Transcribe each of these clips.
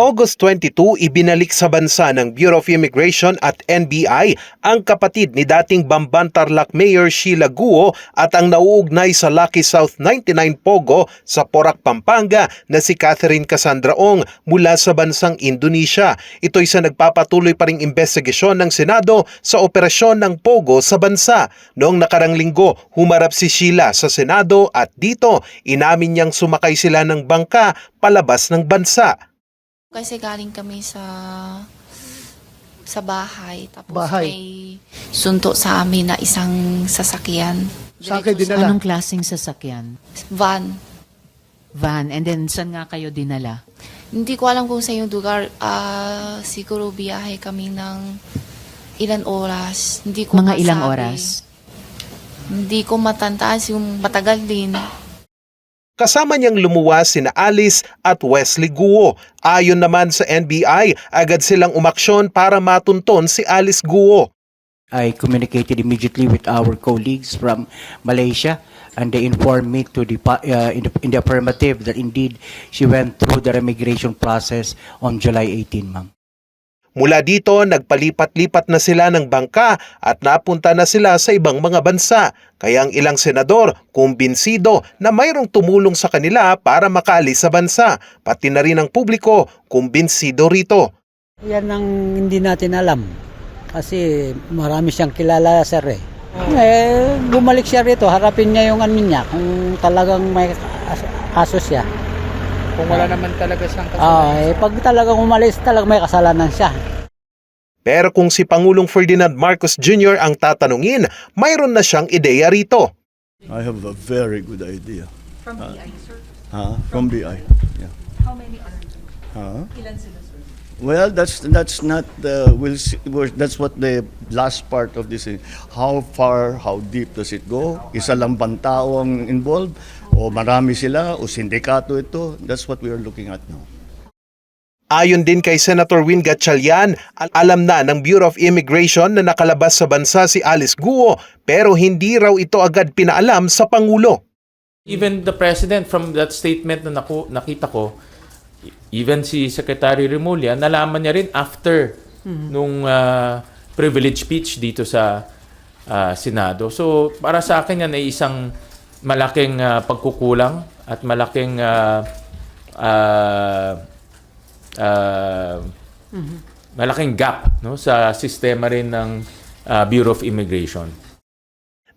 August 22, ibinalik sa bansa ng Bureau of Immigration at NBI ang kapatid ni dating Bamban Tarlac Mayor Sheila Guo at ang nauugnay sa Lucky South 99 Pogo sa Porac, Pampanga na si Catherine Cassandra Ong mula sa bansang Indonesia. Ito'y sa nagpapatuloy pa ring investigasyon ng Senado sa operasyon ng Pogo sa bansa. Noong nakarang linggo, humarap si Sheila sa Senado at dito inamin niyang sumakay sila ng bangka palabas ng bansa. Kasi galing kami sa sa bahay. Tapos Bahay. may sunto sa amin na isang sasakyan. Saan kayo dinala? Anong klaseng sasakyan? sa Van. Van. And then, saan nga kayo dinala? Hindi ko alam kung sa yung lugar. Ah, siguro biyahe kami ng ilan oras. Hindi ko Mga ilang masabi. oras? Hindi ko matandaan yung matagal din. Kasama niyang lumuwas sina Alice at Wesley Guo. Ayon naman sa NBI, agad silang umaksyon para matunton si Alice Guo. I communicated immediately with our colleagues from Malaysia, and they informed me to the, uh, in, the, in the affirmative that indeed she went through the remigration process on July 18, ma'am. Mula dito, nagpalipat-lipat na sila ng bangka at napunta na sila sa ibang mga bansa. Kaya ang ilang senador kumbinsido na mayroong tumulong sa kanila para makaalis sa bansa. Pati na rin ang publiko kumbinsido rito. Yan ang hindi natin alam. Kasi marami siyang kilala, sir eh. Eh, bumalik siya rito, harapin niya yung ano niya, kung talagang may kas- kaso siya. Kung wala naman talaga siyang Ah, kasalanan. eh, pag talagang umalis, talagang may kasalanan siya. Pero kung si Pangulong Ferdinand Marcos Jr. ang tatanungin, mayroon na siyang ideya rito. I have a very good idea. From BI, sir? Huh? From BI, yeah. How many are Huh? Well, that's that's not the we'll see, that's what the last part of this is. How far, how deep does it go? Isa lang bang tao ang involved? O marami sila? O sindikato ito? That's what we are looking at now. Ayon din kay Senator Win Gatchalian, al- alam na ng Bureau of Immigration na nakalabas sa bansa si Alice Guo pero hindi raw ito agad pinaalam sa Pangulo. Even the president from that statement na naku, nakita ko, even si Secretary Remulla, nalaman niya rin after nung ah, privilege speech dito sa ah, Senado. So para sa akin yan ay isang malaking ah, pagkukulang at malaking ah, ah, ah, malaking gap no sa sistema rin ng ah, Bureau of Immigration.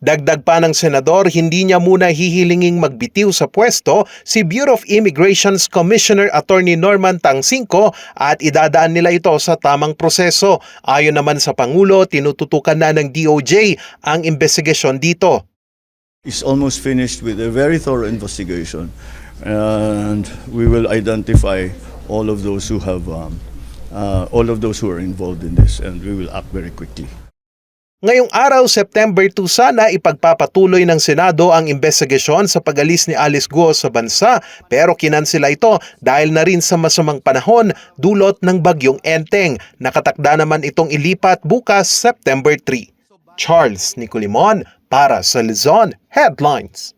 Dagdag pa ng senador, hindi niya muna hihilinging magbitiw sa pwesto si Bureau of Immigration's Commissioner Attorney Norman Tangsinko at idadaan nila ito sa tamang proseso. Ayon naman sa Pangulo, tinututukan na ng DOJ ang investigasyon dito. Is almost finished with a very thorough investigation, and we will identify all of those who have um, uh, all of those who are involved in this, and we will act very quickly. Ngayong araw, September 2 sana ipagpapatuloy ng Senado ang investigasyon sa pag-alis ni Alice Guo sa bansa pero kinansela ito dahil na rin sa masamang panahon dulot ng bagyong Enteng. Nakatakda naman itong ilipat bukas September 3. Charles Nicolimon para sa Luzon Headlines.